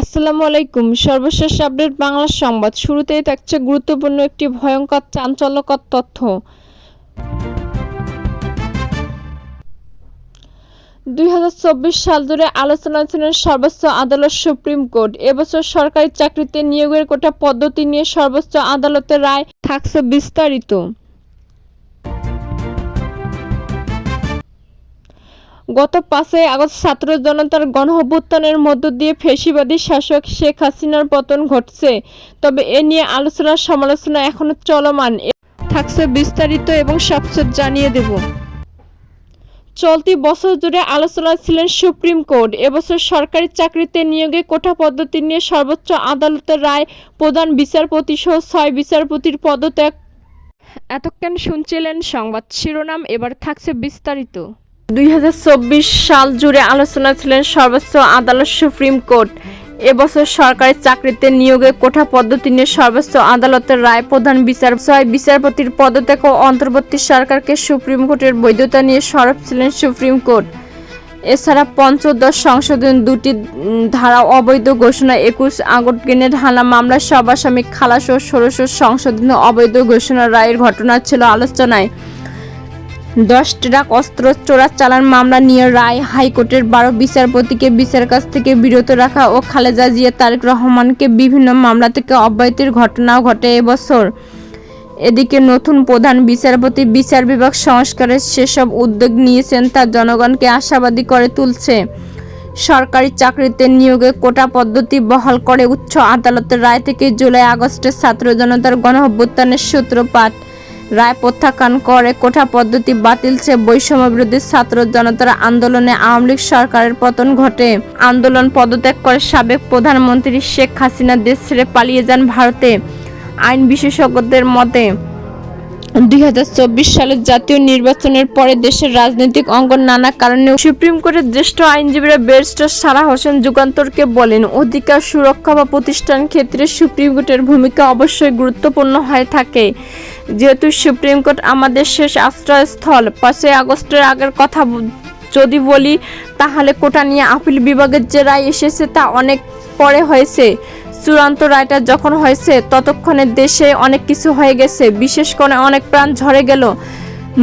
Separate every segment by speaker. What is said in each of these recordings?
Speaker 1: আসসালামু আলাইকুম। সর্বশেষ আপডেট বাংলা সংবাদ। শুরুতেই থাকছে গুরুত্বপূর্ণ একটি ভয়ঙ্কর চাঞ্চল্যকর তথ্য। দুই হাজার চব্বিশ সাল ধরে আলোচনা ছিলেন সর্বোচ্চ আদালত সুপ্রিম কোর্ট। এবছর সরকারি চাকরিতে নিয়োগের কোটা পদ্ধতি নিয়ে সর্বোচ্চ আদালতের রায় থাকছে বিস্তারিত। গত পাঁচই আগস্ট ছাত্র জনতার গণঅভ্যুত্থানের মধ্য দিয়ে ফেসিবাদী শাসক শেখ হাসিনার পতন ঘটছে। তবে এ নিয়ে আলোচনা সমালোচনা এখনও চলমান। থাকছে বিস্তারিত এবং সবচেয়ে জানিয়ে দেব। চলতি বছর জুড়ে আলোচনা ছিলেন সুপ্রিম কোর্ট। এবছর সরকারি চাকরিতে নিয়োগে কোটা পদ্ধতি নিয়ে সর্বোচ্চ আদালতের রায়, প্রধান বিচারপতি সহ ছয় বিচারপতির পদত্যাগ। এতক্ষণ শুনছিলেন সংবাদ শিরোনাম, এবার থাকছে বিস্তারিত। দুই হাজার চব্বিশ সাল জুড়ে আলোচনা ছিলেন সর্বোচ্চ আদালত সুপ্রিম কোর্ট। এবছর সরকারি চাকরিতে নিয়োগে কোঠা পদ্ধতি নিয়ে সর্বোচ্চ আদালতের রায় প্রধান বিচার ছয় বিচারপতির পদত্যাগ ও অন্তর্বর্তী সরকারকে সুপ্রিম কোর্টের বৈধতা নিয়ে সরব ছিলেন সুপ্রিম কোর্ট। এছাড়া পঞ্চদশ সংশোধন দুটি ধারা অবৈধ ঘোষণা, একুশ আগস্ট গেনের হানা মামলা, সব আসামি খালাস ও ষোড়শ সংশোধন অবৈধ ঘোষণা রায়ের ঘটনা ছিল আলোচনায়। দশ ট্রাক অস্ত্র চোরাচালান মামলা নিয়ে রায় হাইকোর্টের বারো বিচারপতিকে বিচার কাছ থেকে বিরত রাখা ও খালেদা জিয়া তারেক রহমানকে বিভিন্ন মামলা থেকে অব্যাহতির ঘটনাও ঘটে এবছর। এদিকে নতুন প্রধান বিচারপতি, বিচার বিভাগ সংস্কারের সেসব উদ্যোগ নিয়েছেন তা জনগণকে আশাবাদী করে তুলছে। সরকারি চাকরিতে নিয়োগে কোটা পদ্ধতি বহাল করে উচ্চ আদালতের রায় থেকে জুলাই আগস্টে ছাত্র জনতার গণ অভ্যুত্থানের সূত্রপাত। রায় প্রত্যাখ্যান করে কোঠা পদ্ধতি বাতিল সে বৈষম্য বিরোধী ছাত্র জনতার আন্দোলনে আওয়ামী লীগ সরকারের পতন ঘটে। আন্দোলন পদত্যাগ করে সাবেক প্রধানমন্ত্রী শেখ হাসিনা দেশ ছেড়ে পালিয়ে যান ভারতে। আইন বিশেষজ্ঞদের মতে চব্বিশ সালের জাতীয় নির্বাচনের পরে দেশের রাজনৈতিক অঙ্গন নানা কারণে সুপ্রিম কোর্টের জ্যেষ্ঠ আইনজীবীরা ব্যারিস্টার সারা হোসেন যুগান্তরকে বলেন, অধিকার সুরক্ষা বা প্রতিষ্ঠান ক্ষেত্রে সুপ্রিম কোর্টের ভূমিকা অবশ্যই গুরুত্বপূর্ণ হয়ে থাকে। যেহেতু সুপ্রিম কোর্ট আমাদের শেষ আশ্রয়স্থল, পাঁচই আগস্টের আগের কথা যদি বলি, তাহলে কোটা নিয়ে আপিল বিভাগের যে রায় এসেছে তা অনেক পরে হয়েছে। চূড়ান্ত রায়টা যখন হয়েছে, ততক্ষণে দেশে অনেক কিছু হয়ে গেছে। বিশেষ করে অনেক প্রাণ ঝরে গেল।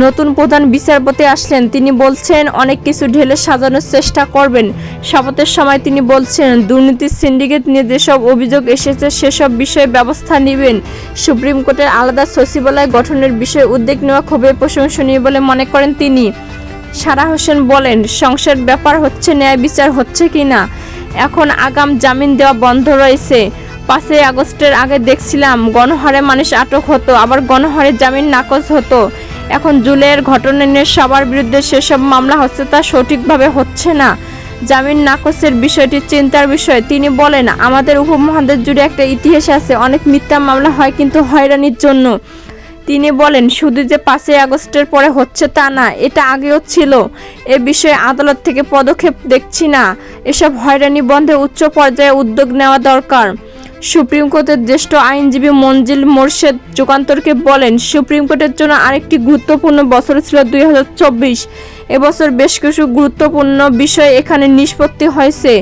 Speaker 1: নতুন প্রধান বিচারপতি আসলেন। তিনি বলছেন, অনেক কিছু ঢেলে সাজানোর চেষ্টা করবেন। শপথের সময় তিনি বলছেন দুর্নীতির সিন্ডিকেট নিয়ে যেসব অভিযোগ এসেছে, সেসব বিষয়ে ব্যবস্থা নেবেন। সুপ্রিম কোর্টের আলাদা সচিবালয় গঠনের বিষয়ে উদ্যোগ নেওয়া খুবই প্রশংসনীয় বলে মনে করেন তিনি। সারা হোসেন বলেন সংসার ব্যাপার হচ্ছে, ন্যায় বিচার হচ্ছে কি না এখন আগাম জামিন দেওয়া বন্ধ রয়েছে। পাঁচই আগস্টের আগে দেখছিলাম, গণহারে মানুষ আটক হতো, আবার গণহারে জামিন নাকচ হতো। এখন জুলাইয়ের ঘটনা নিয়ে সবার বিরুদ্ধে সেসব মামলা হচ্ছে তা সঠিকভাবে হচ্ছে না। জামিন নাকচের বিষয়টি চিন্তার বিষয়। তিনি বলেন, আমাদের উপমহাদেশ জুড়ে একটা ইতিহাস আছে, অনেক মিথ্যা মামলা হয় কিন্তু হয়রানির জন্য। তিনি বলেন, শুধু যে পাঁচই আগস্টের পরে হচ্ছে তা না, এটা আগেও ছিল। এ বিষয়ে আদালত থেকে পদক্ষেপ দেখছি না। এসব হয়রানি বন্ধে উচ্চ পর্যায়ে উদ্যোগ নেওয়া দরকার। সুপ্রিম কোর্টের জ্যেষ্ঠ আইনজীবী মঞ্জিল মোর্শেদ যুগান্তরকে বলেন, সুপ্রিম কোর্টের জন্য আরেকটি গুরুত্বপূর্ণ বছর ছিল দুই হাজার চব্বিশ। এবছর বেশ কিছু গুরুত্বপূর্ণ বিষয় এখানে নিষ্পত্তি হয়েছে।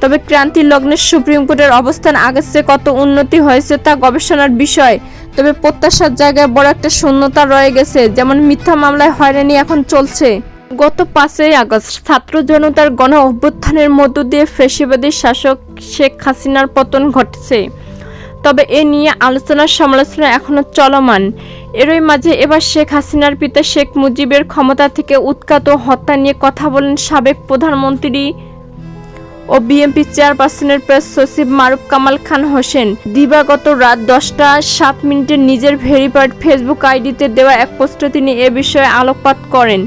Speaker 1: তবে ক্রান্তি লগ্নের সুপ্রিম কোর্টের অবস্থান আগের চেয়ে কত উন্নতি হয়েছে তা গবেষণার বিষয়। তবে প্রত্যাশার জায়গায় বড় একটা শূন্যতা রয়ে গেছে, যেমন মিথ্যা মামলায় হয়রানি এখন চলছে। গত পাঁচই আগস্ট ছাত্র জনতার গণ অভ্যুত্থানের মধ্য দিয়ে ফেসিবাদী শাসক শেখ হাসিনার পতন ঘটেছে। তবে এ নিয়ে আলোচনার সমালোচনা এখনও চলমান। এরই মাঝে এবার শেখ হাসিনার পিতা শেখ মুজিবের ক্ষমতা থেকে উৎখাত ও হত্যা নিয়ে কথা বলেন সাবেক প্রধানমন্ত্রী ও বিএনপি চেয়ারপারসনের প্রেস সচিব মারুফ কামাল খান হোসেন। দিবাগত রাত দশটা সাত মিনিটে নিজের ভেরিফাইড ফেসবুক আইডিতে দেওয়া এক পোস্টে তিনি এ বিষয়ে আলোকপাত করেন।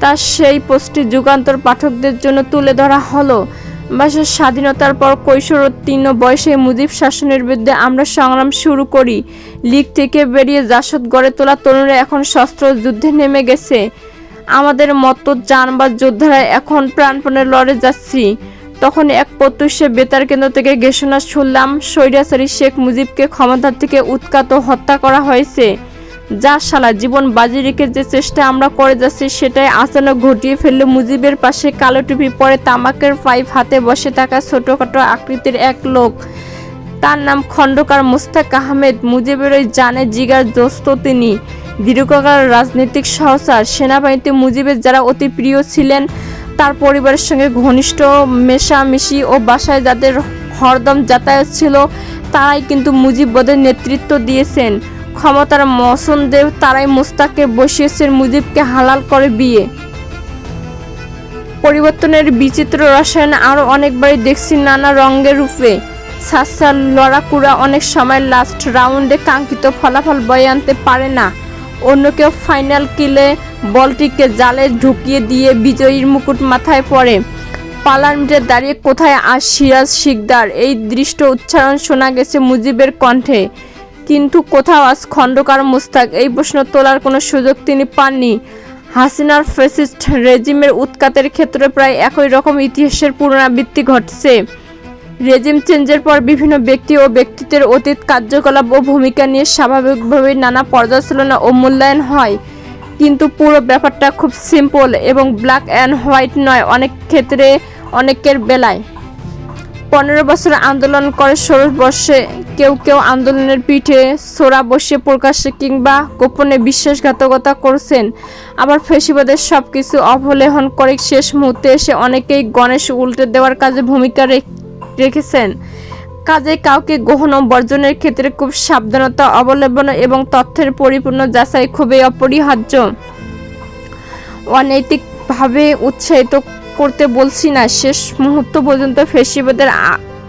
Speaker 1: তার সেই পোস্টটি যুগান্তর পাঠকদের জন্য তুলে ধরা হলো। বাসের স্বাধীনতার পর কৈশোর কৈশোরোত্তীর্ণ বয়সে মুজিব শাসনের বিরুদ্ধে আমরা সংগ্রাম শুরু করি। লীগ থেকে বেরিয়ে জাসদ গড়ে তোলা তরুণরা এখন শস্ত্র যুদ্ধে নেমে গেছে। আমাদের মতো যান বা যোদ্ধারা এখন প্রাণপণে লড়ে যাচ্ছি। তখন এক প্রত্যুষে বেতার কেন্দ্র থেকে ঘোষণা শুনলাম, স্বৈরাচারী শেখ মুজিবকে ক্ষমতা থেকে উৎখাত ও হত্যা করা হয়েছে। যা শালা জীবন বাজি রেখে যে চেষ্টা আমরা করে যাচ্ছি, সেটাই আচানক ঘটিয়ে ফেলল মুজিবের পাশে কালো টুপি পরে তামাকের পাইপ হাতে বসে থাকা ছোটখাটো আকৃতির এক লোক। তার নাম খন্দকার মুস্তাক আহমেদ। মুজিবের ওই জানে জিগার দোস্ত তিনি। দীর্ঘকাল রাজনৈতিক সহচার। সেনাবাহিনীতে মুজিবের যারা অতি প্রিয় ছিলেন তার পরিবারের সঙ্গে ঘনিষ্ঠ মেশামেশি ও বাসায় যাদের হরদম যাতায়াত ছিল, তারাই কিন্তু মুজিবদের নেতৃত্ব দিয়েছেন। ক্ষমতার মসনদেব তারাই মুস্তাককে বসিয়েছেন মুজিবকে হালাল করে বিয়ে। পরিবর্তনের বিচিত্র রসায়ন আরও অনেকবারই দেখছি নানা রঙের রূপে। সাসার লড়াকুড়া অনেক সময় লাস্ট রাউন্ডে কাঙ্ক্ষিত ফলাফল বয়ে আনতে পারে না। অন্য কেউ ফাইনাল কিলে বলটিকে জালে ঢুকিয়ে দিয়ে বিজয়ীর মুকুট মাথায় পড়ে। পালার মিটে দাঁড়িয়ে কোথায় আজ সিরাজ শিকদার? এই দৃষ্ট উচ্চারণ শোনা গেছে মুজিবের কণ্ঠে। কিন্তু কোথাও আজ খন্দকার মুস্তাক? এই প্রশ্ন তোলার কোনো সুযোগ তিনি পাননি। হাসিনার ফেসিস্ট রেজিমের উৎকাতের ক্ষেত্রে প্রায় একই রকম ইতিহাসের পুনরাবৃত্তি ঘটছে। রেজিম চেঞ্জের পর বিভিন্ন ব্যক্তি ও ব্যক্তিত্বের অতীত কার্যকলাপ ও ভূমিকা নিয়ে স্বাভাবিকভাবেই নানা পর্যালোচনা ও মূল্যায়ন হয়। কিন্তু পুরো ব্যাপারটা খুব সিম্পল এবং ব্ল্যাক অ্যান্ড হোয়াইট নয়, অনেক ক্ষেত্রে অনেকের বেলায়। পনেরো বছর আন্দোলন করে ষোলো বর্ষে কেউ কেউ আন্দোলনের পিঠে সোরা বসিয়ে প্রকাশ্যে কিংবা গোপনে বিশ্বাসঘাতকতা করছেন। আবার ফেসিবাদের সব কিছু অবলেহন করে শেষ মুহূর্তে এসে অনেকেই গণেশ উল্টে দেওয়ার কাজে ভূমিকা রেখ- রেখেছেন। কাজে কাউকে গহন বর্জনের ক্ষেত্রে খুব সাবধানতা অবলম্বন এবং তথ্যের পরিপূর্ণ যাচাই খুবই অপরিহার্য। অনৈতিকভাবে উৎসাহিত করতে বলছি না, শেষ মুহূর্ত পর্যন্ত ফেসিবাদের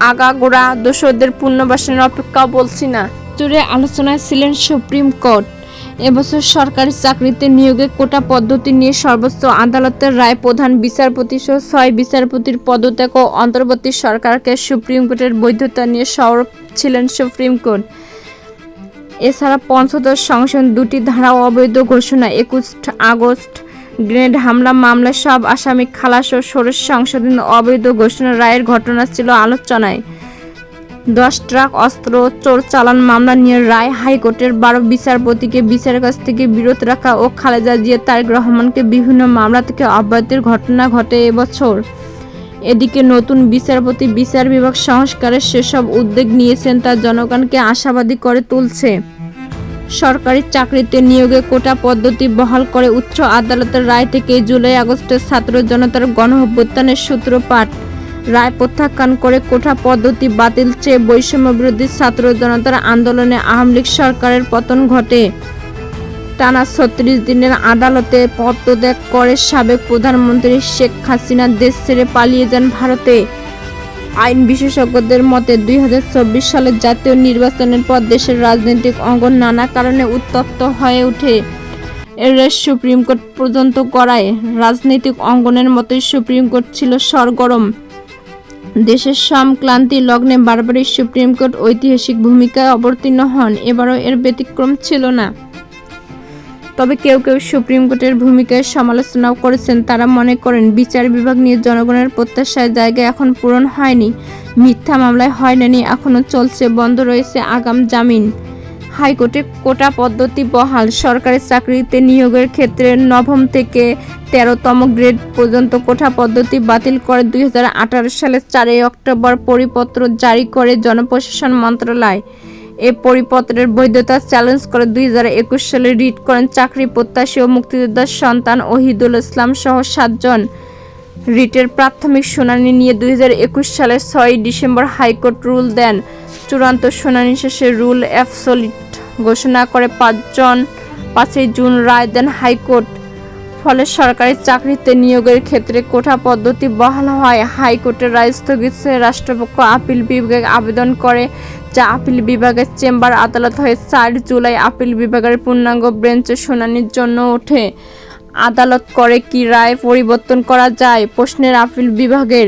Speaker 1: আগাগোড়া দোষদের পুনর্বাসনের অপেক্ষা বলছি না। জুড়ে আলোচনায় ছিলেন সুপ্রিম কোর্ট। এবছর সরকারি চাকরিতে নিয়োগে কোটা পদ্ধতি নিয়ে সর্বোচ্চ আদালতের রায় প্রধান বিচারপতি সহ ছয় বিচারপতির পদত্যাগ ও অন্তর্বর্তী সরকারকে সুপ্রিম কোর্টের বৈধতা নিয়ে সরব ছিলেন সুপ্রিম কোর্ট। এছাড়া পঞ্চদশ সংশোধন দুটি ধারা অবৈধ ঘোষণা, একুশ আগস্ট গ্রেনেড হামলা, মামলা, সব আসামি খালাস ও ষোড়শ সংশোধন অবৈধ ঘোষণা রায়ের ঘটনা ছিল আলোচনায়। দশ ট্রাক, অস্ত্র, চোর চালান মামলা নিয়ে রায় হাইকোর্টের বারো বিচারপতিকে বিচারের কাছ থেকে বিরত রাখা ও খালেদা জিয়া তারেক রহমানকে বিভিন্ন মামলা থেকে অব্যাহতির ঘটনা ঘটে এবছর। এদিকে নতুন বিচারপতি, বিচার বিভাগ সংস্কারের সেসব উদ্যোগ নিয়েছেন তা জনগণকে আশাবাদী করে তুলছে। সরকারি চাকরিতে নিয়োগে কোটা পদ্ধতি বহাল করে উচ্চ আদালতের রায় থেকে জুলাই আগস্টের ছাত্র জনতার গণ অভ্যুত্থানের সূত্রপাত। রায় প্রত্যাখ্যান করে কোঠা পদ্ধতি বাতিল চেয়ে বৈষম্য বিরোধী ছাত্র জনতার আন্দোলনে আওয়ামী লীগ সরকারের পতন ঘটে। টানা ছত্রিশ দিনের আদালতে পদত্যাগ করে সাবেক প্রধানমন্ত্রী শেখ হাসিনা দেশ ছেড়ে পালিয়ে যান ভারতে। আইন বিশেষজ্ঞদের মতে দুই সালের জাতীয় নির্বাচনের পর দেশের রাজনৈতিক অঙ্গন নানা কারণে উত্তপ্ত হয়ে ওঠে। এর সুপ্রিম কোর্ট পর্যন্ত করায় রাজনৈতিক অঙ্গনের মতোই সুপ্রিম কোর্ট ছিল সরগরম। দেশের সমক্লান্তি লগ্নে বারবারই সুপ্রিম কোর্ট ঐতিহাসিক ভূমিকায় অবতীর্ণ হন, এবারও এর ব্যতিক্রম ছিল না। তবে কেউ কেউ সুপ্রিম কোর্টের ভূমিকায় সমালোচনাও করেছেন। তারা মনে করেন, বিচার বিভাগ নিয়ে জনগণের প্রত্যাশায় জায়গা এখন পূরণ হয়নি। মিথ্যা মামলায় হয়রানি এখনও চলছে, বন্ধ রয়েছে আগাম জামিন। হাইকোর্টে কোটা পদ্ধতি বহাল। সরকারি চাকরিতে নিয়োগের ক্ষেত্রে নবম থেকে তেরোতম গ্রেড পর্যন্ত কোটা পদ্ধতি বাতিল করে দু হাজার আঠারো সালের চারই অক্টোবর পরিপত্র জারি করে জনপ্রশাসন মন্ত্রণালয়। এ পরিপত্রের বৈধতা চ্যালেঞ্জ করে দুই হাজার একুশ সালে রিট করেন চাকরি প্রত্যাশী ও মুক্তিযোদ্ধার সন্তান ওহিদুল ইসলাম সহ সাতজন। রিটের প্রাথমিক শুনানি নিয়ে দুই হাজার একুশ সালের ছয় ডিসেম্বর হাইকোর্ট রুল দেন। চূড়ান্ত শুনানি শেষে রুল অ্যাবসলিট ঘোষণা করে পাঁচজন পাঁচই জুন রায় দেন হাইকোর্ট। ফলে সরকারি চাকরিতে নিয়োগের ক্ষেত্রে কোঠা পদ্ধতি বহাল হয় হাইকোর্টের রায় স্থগিত রাষ্ট্রপক্ষ আপিল বিভাগে আবেদন করে, যা আপিল বিভাগের চেম্বার আদালত হয়ে চার জুলাই আপিল বিভাগের পূর্ণাঙ্গ বেঞ্চে শুনানির জন্য ওঠে। আদালত করে কি রায় পরিবর্তন করা যায়? প্রশ্নের আপিল বিভাগের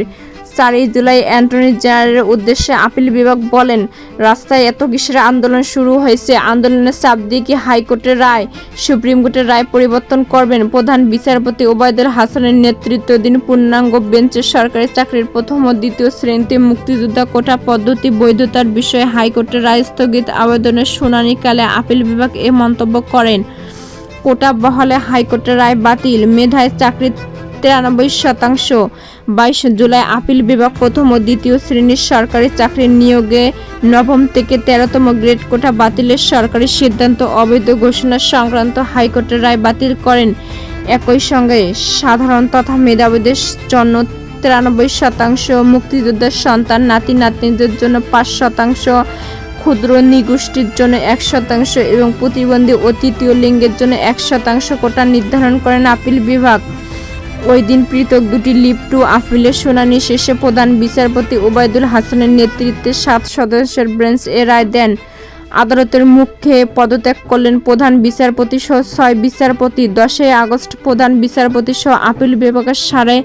Speaker 1: চারই জুলাই অ্যান্টনি জেনারেলের উদ্দেশ্যে আপিল বিভাগ বলেন, রাস্তায় এত কিসের আন্দোলন শুরু হয়েছে? আন্দোলনের চাপ দিয়ে কি হাইকোর্টের রায়, সুপ্রিম কোর্টের রায় পরিবর্তন করবেন? প্রধান বিচারপতি ওবায়দুল হাসানের নেতৃত্বাধীন পূর্ণাঙ্গ বেঞ্চের সরকারি চাকরির প্রথম ও দ্বিতীয় শ্রেণীতে মুক্তিযোদ্ধা কোটা পদ্ধতি বৈধতার বিষয়ে হাইকোর্টের রায় স্থগিত আবেদনের শুনানিকালে আপিল বিভাগ এ মন্তব্য করেন। কোটা বহালে হাইকোর্টের রায় বাতিল, মেধায় চাকরি তিরানব্বই শতাংশ। বাইশ জুলাই আপিল বিভাগ প্রথম ও দ্বিতীয় শ্রেণির সরকারি চাকরির নিয়োগে নবম থেকে তেরোতম গ্রেড কোটা বাতিলের সরকারি সিদ্ধান্ত, অবৈধ ঘোষণা সংক্রান্ত হাইকোর্টের রায় বাতিল করেন। একই সঙ্গে সাধারণ তথা মেধাবীদের জন্য তিরানব্বই শতাংশ, মুক্তিযোদ্ধার সন্তান, নাতি নাতনিদের জন্য পাঁচ শতাংশ, ক্ষুদ্র নিগোষ্ঠীর জন্য এক শতাংশ এবং প্রতিবন্ধী ও তৃতীয় লিঙ্গের জন্য এক শতাংশ কোটা নির্ধারণ করেন আপিল বিভাগ। ওই দিন পৃথক দুটি লিভ টু আপিলের শুনানি শেষে প্রধান বিচারপতি ওবায়দুল হাসানের নেতৃত্বে সাত সদস্যের বেঞ্চ এ রায় দেন। আদালতের মুখে পদত্যাগ করলেন প্রধান বিচারপতি সহ ছয় বিচারপতি। দশই আগস্ট প্রধান বিচারপতি সহ আপিল বিভাগের সাড়ে